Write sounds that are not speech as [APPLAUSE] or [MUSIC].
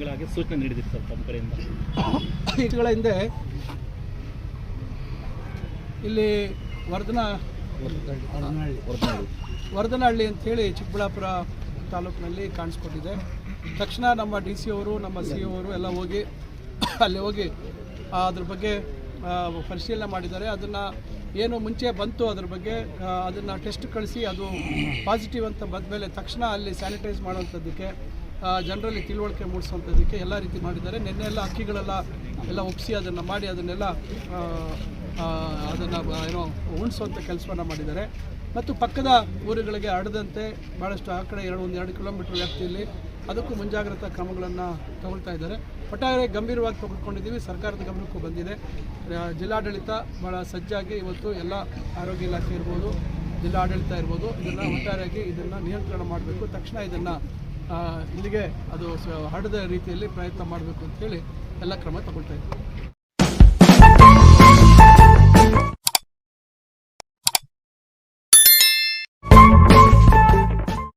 ಕ್ರಮಗಳಾಗಿ ಸೂಚನೆ ನೀಡಿದ್ದೀರಿ ಸರ್ ತಮ್ಮ ಕಡೆಯಿಂದ? [COUGHS] ಇವುಗಳ ಹಿಂದೆ ಇಲ್ಲಿ ವರ್ಧನ ವರ್ಧನಹಳ್ಳಿ ಅಂಥೇಳಿ ಚಿಕ್ಕಬಳ್ಳಾಪುರ ತಾಲೂಕಿನಲ್ಲಿ ಕಾಣಿಸ್ಕೊಂಡಿದೆ. ತಕ್ಷಣ ನಮ್ಮ ಡಿ ಸಿ ಅವರು, ನಮ್ಮ ಸಿ ಅವರು ಎಲ್ಲ ಹೋಗಿ [COUGHS] ಅಲ್ಲಿ ಹೋಗಿ ಅದ್ರ ಬಗ್ಗೆ ಪರಿಶೀಲನೆ ಮಾಡಿದ್ದಾರೆ. ಅದನ್ನು ಏನು ಮುಂಚೆ ಬಂತು ಅದ್ರ ಬಗ್ಗೆ ಅದನ್ನು ಟೆಸ್ಟ್ ಕಳಿಸಿ ಅದು ಪಾಸಿಟಿವ್ ಅಂತ ಬಂದ ಮೇಲೆ ತಕ್ಷಣ ಅಲ್ಲಿ ಸ್ಯಾನಿಟೈಸ್ ಮಾಡುವಂಥದ್ದಕ್ಕೆ ಜನರಲ್ಲಿ ತಿಳುವಳಿಕೆ ಮೂಡಿಸುವಂಥದ್ದಕ್ಕೆ ಎಲ್ಲ ರೀತಿ ಮಾಡಿದ್ದಾರೆ. ನಿನ್ನೆ ಎಲ್ಲ ಅಕ್ಕಿಗಳೆಲ್ಲ ಎಲ್ಲ ಒಪ್ಪಿಸಿ ಅದನ್ನು ಮಾಡಿ ಅದನ್ನೆಲ್ಲ ಅದನ್ನು ಏನೋ ಉಣಿಸುವಂಥ ಕೆಲಸವನ್ನು ಮಾಡಿದ್ದಾರೆ. ಮತ್ತು ಪಕ್ಕದ ಊರುಗಳಿಗೆ ಹರಡದಂತೆ ಭಾಳಷ್ಟು ಆ ಕಡೆ ಎರಡು, ಒಂದು, ಎರಡು ಕಿಲೋಮೀಟರ್ ವ್ಯಾಪ್ತಿಯಲ್ಲಿ ಅದಕ್ಕೂ ಮುಂಜಾಗ್ರತಾ ಕ್ರಮಗಳನ್ನು ತಗೊಳ್ತಾ ಇದ್ದಾರೆ. ಒಟ್ಟಾರೆ ಗಂಭೀರವಾಗಿ ತೆಗೆದುಕೊಂಡಿದ್ದೀವಿ ಸರ್ಕಾರದ ಗಮನಕ್ಕೂ ಬಂದಿದೆ. ಜಿಲ್ಲಾಡಳಿತ ಭಾಳ ಸಜ್ಜಾಗಿ ಇವತ್ತು ಎಲ್ಲ ಆರೋಗ್ಯ ಇಲಾಖೆ ಇರ್ಬೋದು, ಜಿಲ್ಲಾಡಳಿತ ಇರ್ಬೋದು, ಇದನ್ನು ಒಟ್ಟಾರೆಯಾಗಿ ಇದನ್ನು ನಿಯಂತ್ರಣ ಮಾಡಬೇಕು. ತಕ್ಷಣ ಇದನ್ನು ಇಲ್ಲಿಗೆ ಅದು ಹರಡದ ರೀತಿಯಲ್ಲಿ ಪ್ರಯತ್ನ ಮಾಡಬೇಕು ಅಂತೇಳಿ ಎಲ್ಲ ಕ್ರಮ ತಗೊಳ್ತಾ ಇದ್ದೀವಿ